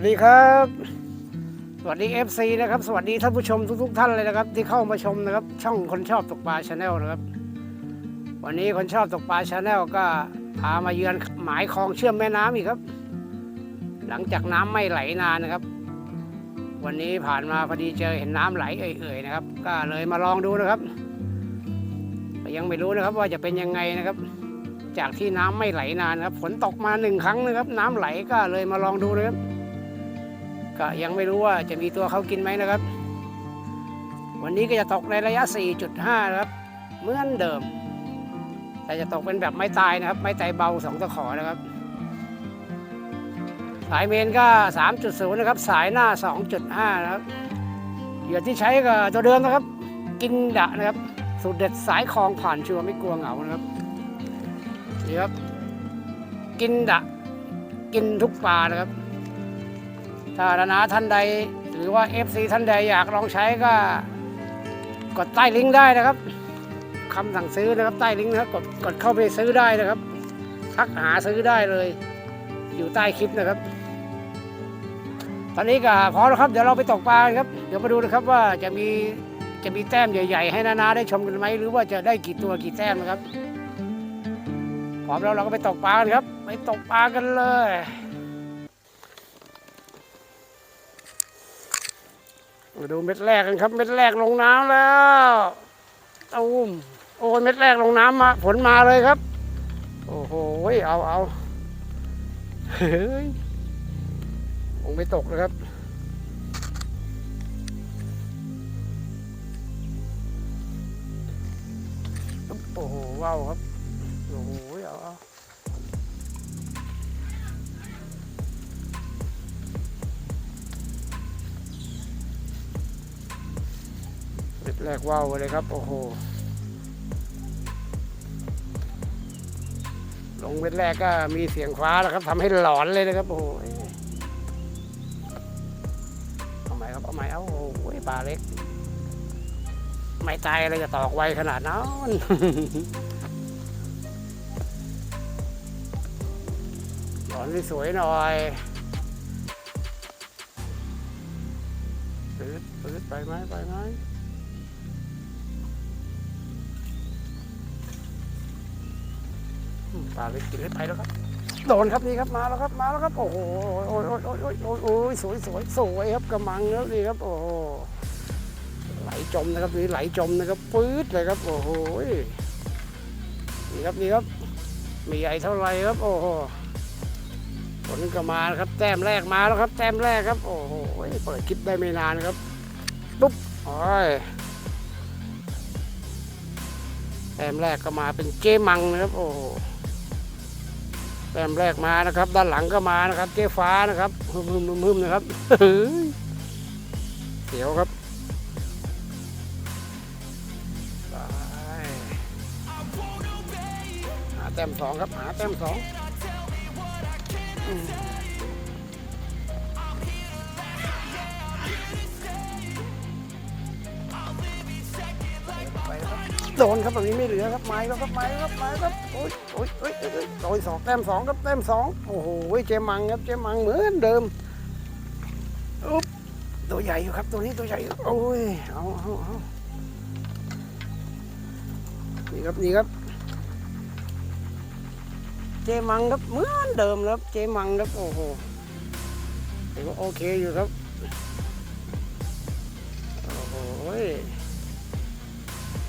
วัสดีครับ สวัสดี FC นะครับ สวัสดีท่านผู้ชมทุก ๆ ท่านเลยนะครับ ที่เข้ามาชมนะครับ ช่องคนชอบตกปลาชาแนลนะครับ วันนี้คนชอบตกปลาชาแนลก็พามาเยือนหมายคลองเชื่อมแม่น้ำอีกครับ หลังจากน้ำไม่ไหลนานนะครับ วันนี้ผ่านมาพอดีเจอเห็นน้ำไหลเอ่ยๆนะครับ ก็เลยมาลองดูนะครับยังไม่รู้นะครับว่าจะเป็นยังไงนะครับ จากที่น้ำไม่ไหลนานครับฝนตกมาหนึ่งครั้งนะครับ น้ำไหลก็เลยมาลองดูนะครับ ก็ยังไม่รู้ว่าจะมีตัวเขากินไหมนะครับ วันนี้ก็จะตกในระยะ 4.5 นะครับ เหมือนเดิม แต่จะตกเป็นแบบไม้ตายนะครับ ไม้ตายเบาสองตะขอนะครับ สายเมนก็ 3.0 นะครับ สายหน้า 2.5 นะครับเหยื่อที่ใช้ก็ตัวเดิมนะครับ กินดะนะครับ สูตรเด็ดสายคลองผ่านชัวร์ไม่กลัวเหงานะครับนี่ครับ กินดะ กินทุกปลานะครับ ถ้าดานาท่านใด หรือว่า FC ท่านใดอยากลองใช้ก็ กดใต้ลิงก์ได้นะครับคำสั่งซื้อนะครับใต้ลิงก์นะครับกดกดเข้าไปซื้อได้นะครับทักหาซื้อได้เลย อยู่ใต้คลิปนะครับ ตอนนี้ก็พร้อมแล้วครับ เดี๋ยวเราไปตกปลาครับ เดี๋ยวมาดูนะครับว่าจะมีจะมีแต้มใหญ่ ๆ ให้นานาได้ชมกันไหมหรือว่าจะได้กี่ตัวกี่แต้มนะครับพร้อมแล้วเราก็ไปตกปลาครับ ไปตกปลากันเลย มาดูเม็ดแรกกันครับ เม็ดแรกลงน้ำแล้วตูมโอ้เม็ดแรกลงน้ำมา ผลมาเลยครับ โอ้โหเอาเอาเฮ้ยคงไม่ตกนะครับโอ้โหว้าวครับโอ้โห เอาเอาเม็ดแรกว้าวเลยครับ โอ้โห ลงเม็ดแรกก็มีเสียงฟ้าแล้วครับทำให้หลอนเลยนะครับ โอ้โหเอาใหม่ครับเอาใหม่เอาโอ้โหปลาเล็ก ไม่ตายอะไรจะตอกไวขนาดนั้นหลอนสวยหน่อยปืดปืดไปไหมไปไหม ปลาเล็กกินไปแล้วครับ โดนครับนี่ครับมาแล้วครับมาแล้วครับ โอ้โหโอ้ยโอ้ยโอ้ยโอ้ยโอ้ยโอ้ยสวยสวยสวยครับกระมังแล้วนี่ครับ โอ้โหไหลจมนะครับนี่ไหลจมนะครับปื๊ดเลยครับ โอ้โหนี่ครับนี่ครับ มีใหญ่เท่าไรครับ โอ้โหผลก็มาครับ แต้มแรกมาแล้วครับ แต้มแรกครับ โอ้โหเปิดคลิปได้ไม่นานครับปุ๊บโอ้ยแต้มแรกก็มาเป็นเจมังนะครับ โอ้โห แต้มแรกมานะครับ ด้านหลังก็มานะครับ เจ๊ฟ้านะครับฮึมฮึมฮึมฮึมนะครับเฮ้ยเสียวครับไปหาแต้มสองครับ หาแต้มสอง โดนครับตรงนี้ไม่เหลือครับไม้ครับไม้ครับไม้ครับโอ้ยโอ้ยโอ้ยโอ้ยโอ้ยโอ้ยสองแต้มสองครับแต้มสองโอ้โหเจมังครับเจมังเหมือนเดิมอุ๊บตัวใหญ่อยู่ครับตัวนี้ตัวใหญ่โอ้ยเอาเอาเอานี่ครับนี่ครับ เจมังครับเหมือนเดิมครับเจมังครับโอ้โหถือว่าโอเคอยู่ครับโอ้โห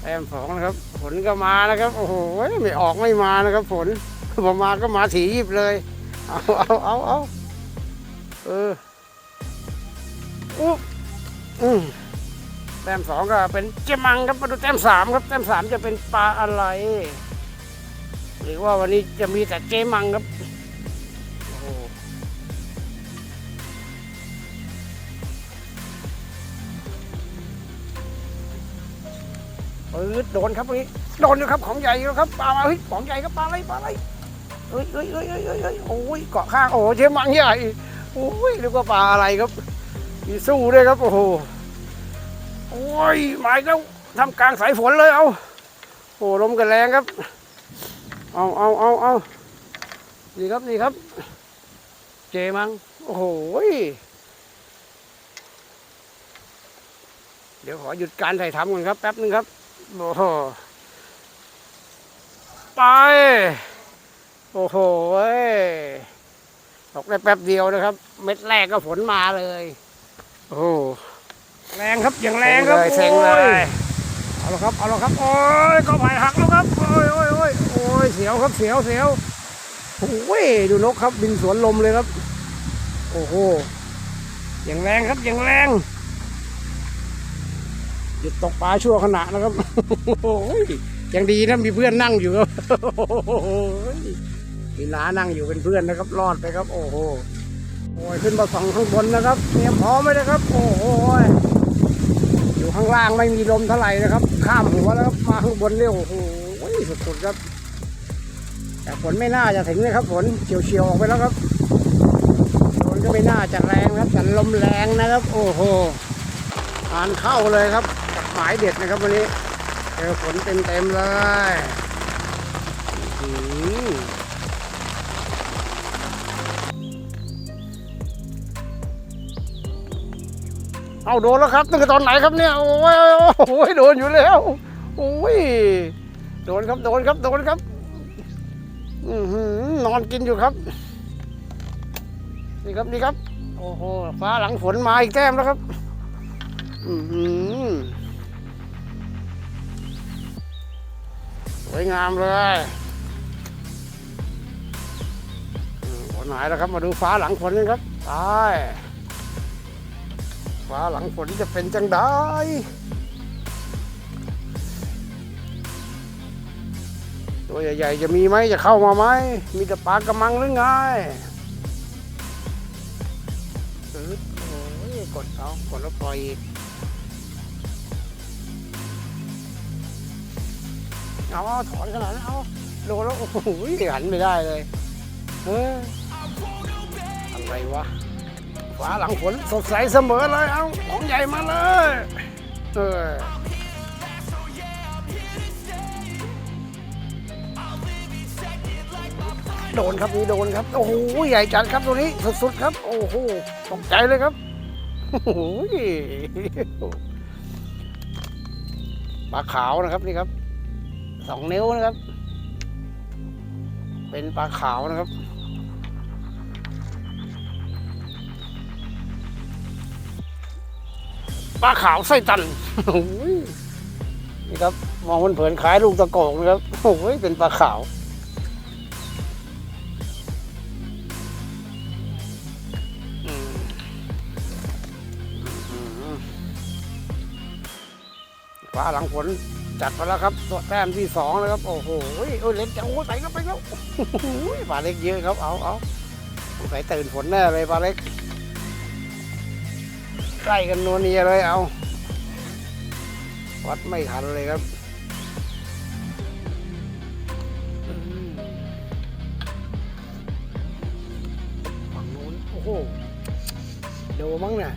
แต้มสองนะครับ ฝนก็มานะครับ โอ้โหไม่ออกไม่มานะครับ ฝนพอมาก็มาถียิบเลย เอาเอาเอาเอาเอออุ๊อืมแต้มสองก็เป็นเจมังครับมาดูแต้มสามครับ แต้มสามจะเป็นปลาอะไร หรือว่าวันนี้จะมีแต่เจมังครับ ปืดโดนครับตรงนี้โดนอยู่ครับของใหญ่แล้วครับปลามาเฮ้ยของใหญ่ครับปลาอะไรปลาอะไรเฮ้ยเฮ้ยเฮ้ยเฮ้ยเฮ้ยโอ้ยเกาะข้างโอ้เจมังใหญ่โอ้ยนึกว่าปลาอะไรครับมีสู้ด้วยครับโอ้โหโอ้ยหมายแล้วทำกลางสายฝนเลยเอาโอ้ลมกันแรงครับเอาเอาเอาเอานี่ครับนี่ครับ เจมังโอ้โหยเดี๋ยวขอหยุดการถ่ายทำก่อนครับแป๊บนึงครับ โอ้โหไปโอ้โหยตกได้แป๊บเดียวนะครับ เม็ดแรกก็ฝนมาเลย โอ้โหแรงครับอย่างแรงครับเซ็งเลยโอ้เอาละครับเอาละครับโอ้ยก็ไผ่หักแล้วครับโอ้ยโอ้ยโอ้ยโอ้ยเสียวครับเสียวเสียวโอ้ยดูนกครับบินสวนลมเลยครับ โอ้โหอย่างแรงครับอย่างแรง หยุดตกปลาชั่วขณะนะครับโอ้ยยังดีนะมีเพื่อนนั่งอยู่ครับมีน้านั่งอยู่เป็นเพื่อนนะครับ รอดไปครับ โอ้โหโอ้ยขึ้นมาสองข้างบนนะครับเตรียมพร้อมไว้นะครับ โอ้โหอยู่ข้างล่างไม่มีลมเท่าไหร่นะครับ ข้ามหัวแล้วครับมาข้างบนเร็วโอ้โหสุดๆครับ แต่ฝนไม่น่าจะถึงเลยครับฝนเฉียวๆออกไปแล้วครับฝนก็ไม่น่าจะแรงครับแต่ลมแรงนะครับ โอ้โหทานเข้าเลยครับ มายเด็ดนะครับวันนี้เจอฝนเต็มเลยอื้อหือเอาโดนแล้วครับตั้งแต่ตอนไหนครับเนี่ย โอ้ยโอ้ยโดนอยู่แล้ว โอ้ย โดนครับ โดนครับ โดนครับนอนกินอยู่ครับ นี่ครับ นี่ครับ โอ้โห ฟ้าหลังฝนมาอีกแต้มแล้วครับ อือ วยงามเลยอืมฝนหายแล้วครับ มาดูฟ้าหลังฝนกันครับไปฟ้าหลังฝนจะเป็นจังไดตัวใหญ่ๆจะมีไหมจะเข้ามาไหมมีแต่ปลากระมังหรือไงโอ้ยกดเอากดแล้วปล่อยอีก เอาเอาถอนขนาดนั้นเอาโดนแล้วโอ้โหหันไม่ได้เลยเฮ้ยอะไรวะฟ้าหลังฝนสดใสเสมอเลยเอาของใหญ่มาเลยเออโดนครับนี่โดนครับ โอ้โหใหญ่จัดครับตัวนี้สุดๆครับ โอ้โหตกใจเลยครับโอ้โหปลาขาวนะครับนี่ครับ สองนิ้วนะครับ เป็นปลาขาวนะครับ ปลาขาวไส้ตันนี่ครับ มองเผินๆคล้ายลูกตะโกกนะครับโอ้ยเป็นปลาขาวอืมอืมฟ้าหลังฝน จัดไปแล้วครับตัวแต้มที่สองแล้วครับ โอ้โหโอ้ยเล็กจังโอ้ยไปแล้วไปแล้วโอ้โหปลาเล็กเยอะครับ เอาเอาสงสัยตื่นฝนแน่เลยปลาเล็กใกล้กันนัวเนียเลยเอา วัดไม่ทันเลยครับฝั่งนู้นโอ้โหดูมั้งน่ะ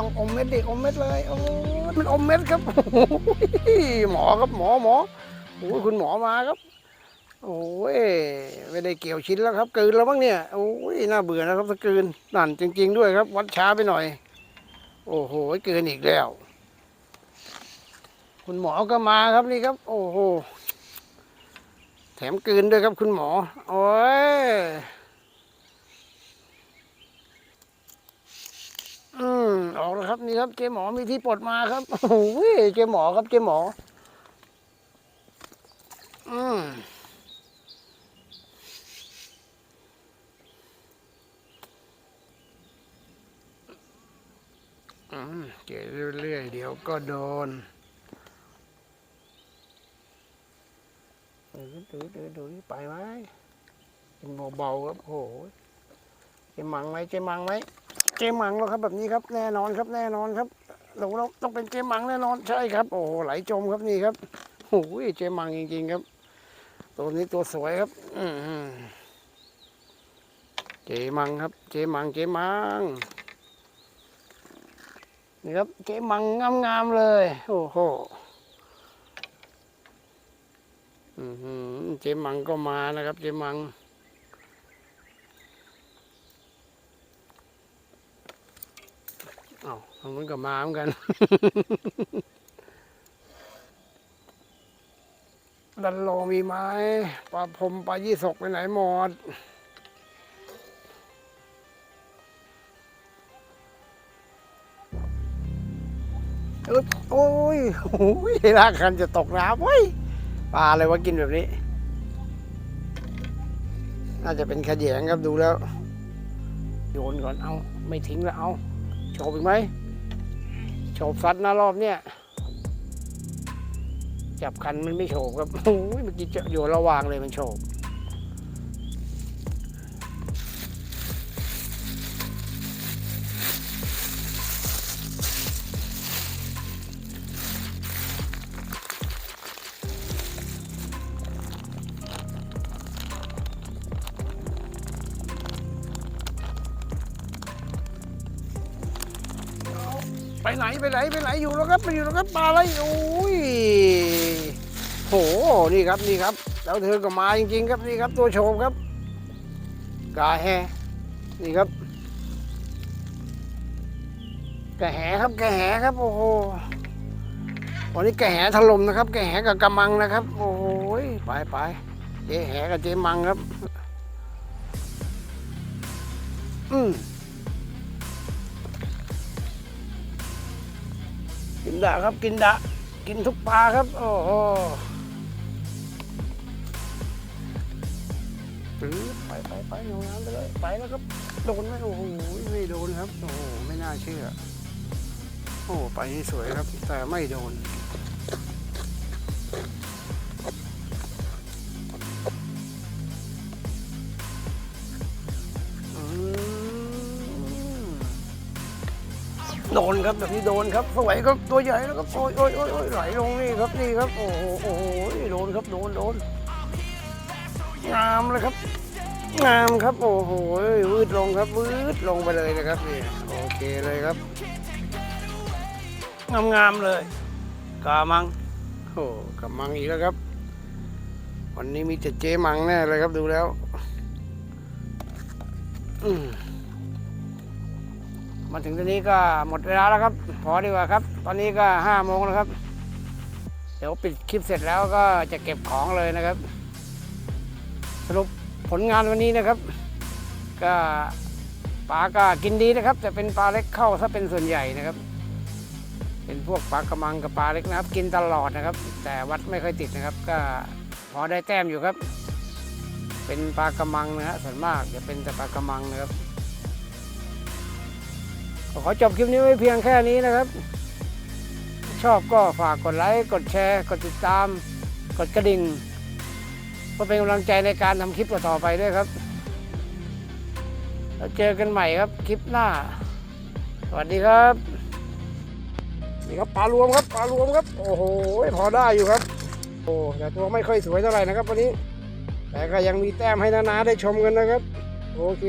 ต้องอมเม็ดดิอมเม็ดเลยโอ้ยมันอมเม็ดครับโอ้หมอครับหมอหมอโอ้ยคุณหมอมาครับ โอ้ยไม่ได้เกี่ยวชิ้นแล้วครับกลืนแล้วมั้งเนี่ยโอ้ยน่าเบื่อนะครับถ้ากลืนนั่นจริง ๆ ด้วยครับ วัดช้าไปหน่อย โอ้โหเกลืนอีกแล้ว คุณหมอก็มาครับนี่ครับ โอ้โหแถมกลืนด้วยครับคุณหมอโอ้ย อืมออกแล้วครับนี่ครับเจหมอมีที่ปลดมาครับโอ้โหเจหมอครับเจหมออืมอืมเกเรื่อยๆเดี๋ยวก็โดนดูดูดูดูไปไหมเป็นเบาๆครับโอ้โหเจมังไหมเจมังไหม เกมมังแล้วครับแบบนี้ครับแน่นอนครับแน่นอนครับเราเราต้องเป็นเกมมังแน่นอนใช่ครับ โอ้โหไหลจมครับนี่ครับโอ้ยเกมมังจริงๆครับ ตัวนี้ตัวสวยครับอืเจมังครับเจมังเจมังนี่ครับเจมังงามๆเลยโอ้โหอือหือเจมังก็มานะครับ เจมัง มันก็มาเหมือนกัน ดันโลมีไหมปลาพรมปลายี่สกไปไหนหมดอึ๊บโอ้ยโอ้ยลากคันจะตกน้ำเว้ย ปลาอะไรวะกินแบบนี้ น่าจะเป็นขยงครับดูแล้ว โยนก่อนเอา ไม่ทิ้งแล้วเอาโฉบอีกไหม ฉบซัดนะรอบเนี้ยจับคันมันไม่โฉบครับโอ้ยเมื่อกี้เจาะโยนระหว่างเลยมันโฉบ ไปไหนไปไหนไปไหนอยู่แล้วครับไปอยู่แล้วครับปลาอะไรโอ้ยโหนี่ครับนี่ครับ แล้วเธอก็มาจริงๆ ครับนี่ครับตัวโชมครับกาแฮนี่ครับแกแหครับแกแหครับโอ้โหวันนี้แกแหถล่มนะครับแกแหกับกำมังนะครับ โอ้โหไปไปเจ๊แหกับเจ๊มังครับ อืม กินดะครับกินดะ กินทุกปลาครับ โอ้โหปื๊ดไปไปไปลงน้ำไปเลยไปแล้วครับโดนไหมโอ้โหไม่โดนครับ โอ้โหไม่น่าเชื่อ โอ้ไปนี่สวยครับ แต่ไม่โดน โดนครับแบบนี้โดนครับสวยครับตัวใหญ่แล้วครับโอ้ยโอ้ยโอ้ยไหลลงนี่ครับนี่ครับโอ้โหโอ้โหโดนครับโดนโดนงามเลยครับ งามครับโอ้โหวืดลงครับวืดลงไปเลยนะครับนี่โอเคเลยครับ งามงามๆเลยกามังโอ้กามังอีกแล้วครับ วันนี้มีแต่เจ๊มังแน่เลยครับดูแล้ว อืม มาถึงตอนนี้ก็หมดเวลาแล้วครับ พอดีกว่าครับ ตอนนี้ก็ห้าโมงแล้วครับ เดี๋ยวปิดคลิปเสร็จแล้วก็จะเก็บของเลยนะครับ สรุปผลงานวันนี้นะครับ ก็ปลาก็กินดีนะครับ แต่เป็นปลาเล็กเข้าถ้าเป็นส่วนใหญ่นะครับ เป็นพวกปลากระมังกับปลาเล็กนะครับ กินตลอดนะครับ แต่วัดไม่ค่อยติดนะครับ ก็พอได้แต้มอยู่ครับ เป็นปลากระมังนะฮะส่วนมากจะเป็นแต่ปลากระมังนะครับ ขอจบคลิปนี้ไว้เพียงแค่นี้นะครับ ชอบก็ฝากกดไลค์ กดแชร์ กดติดตาม กดกระดิ่งเพื่อเป็นกำลังใจในการทำคลิปต่อไปด้วยครับ แล้วเจอกันใหม่ครับคลิปหน้า สวัสดีครับนี่ครับปลารวมครับปลารวมครับ โอ้โหพอได้อยู่ครับโอ้แต่ตัวไม่ค่อยสวยเท่าไหร่นะครับวันนี้ แต่ก็ยังมีแต้มให้นานาได้ชมกันนะครับ โอเค